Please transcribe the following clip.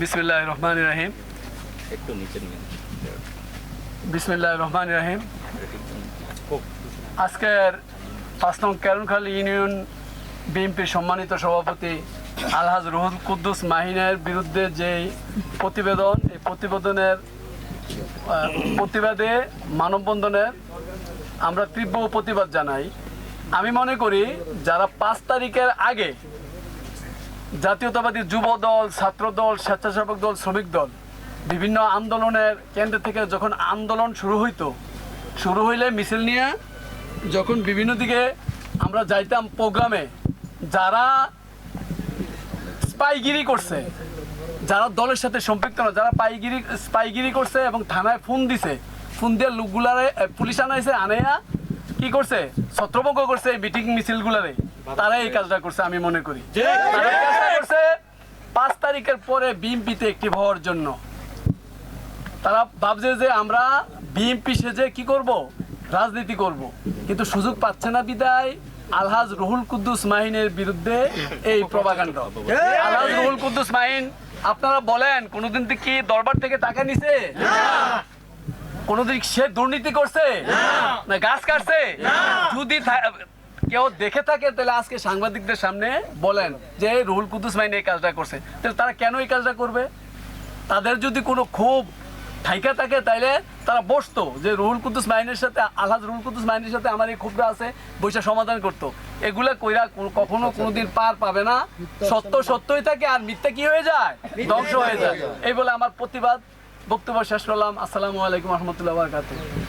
বিসমিল্লাহ রহমান রাহিম একটু নিচে নিয়ে বিসমিল্লাহ রহমান রাহিম আজকের পাঁচ নং কেরনখালী ইউনিয়ন বিএনপির সম্মানিত সভাপতি আলহাজ রুহুল কুদ্দুস মাহিনের বিরুদ্ধে যেই প্রতিবেদন এই প্রতিবেদনের প্রতিবাদে মানববন্ধনের আমরা তীব্র প্রতিবাদ জানাই। আমি মনে করি যারা পাঁচ তারিখের আগে জাতীয়তাবাদী যুব দল ছাত্র দল স্বেচ্ছাসেবক দল, শ্রমিক দল বিভিন্ন আন্দোলনের কেন্দ্র থেকে যখন আন্দোলন শুরু হইতো, শুরু হইলে মিছিল নিয়ে যখন বিভিন্ন দিকে আমরা যাইতাম প্রোগ্রামে, যারা স্পাইগিরি করছে, যারা দলের সাথে সম্পৃক্ত না, যারা পাইগিরি, স্পাইগিরি করছে এবং থানায় ফোন দিছে, ফোন দিয়ে লোকগুলারে পুলিশ আনাইছে, আনাইয়া কি করছে, ছত্রভঙ্গ করছে মিটিং মিছিলগুলারে। তারা এই কাজটা করছে আমি মনে করি। করছে পাঁচ তারিখের পরে বিএমপিতে একটি হওয়ার জন্য। তারা ভাবছে যে আমরা বিএমপি সেজে কি করব? রাজনীতি করব। কিন্তু সুযোগ পাচ্ছে না বিদায় আলহাজ রুহুল কুদ্দুস মাহিনের বিরুদ্ধে এই প্রভাকাণ্ড আলহাজ রুহুল কুদ্দুস মাহিন আপনারা বলেন কোনোদিন থেকে কি দরবার থেকে টাকা নিছে? কোনোদিন সে দুর্নীতি করছে? না! গাছ কাটছে? যদি কেউ দেখে থাকে, তাহলে আজকে সাংবাদিকদের সামনে বলেন যে রুহুল কুদ্দুস মাহিন এই কাজটা করছে। তাহলে তারা কেন এই কাজটা করবে? তাদের যদি কোনো ক্ষোভ থাইকা থাকে তাইলে তারা বসতো যে, রুহুল কুদ্দুস মাইনের সাথে, আলহাজ রুহুল কুদ্দুস মাইনের সাথে আমার এই ক্ষোভটা আছে, বৈশা সমাধান করতো। এগুলা কইরা কখনো কোনোদিন পার পাবে না। সত্য সত্যই থাকে, আর মিথ্যা কি হয়ে যায়? ধ্বংস হয়ে যায়। এই বলে আমার প্রতিবাদ। বক্তব্য শেষ করলাম। আসসালামু আলাইকুম রহমতুল্লাহ বারকাত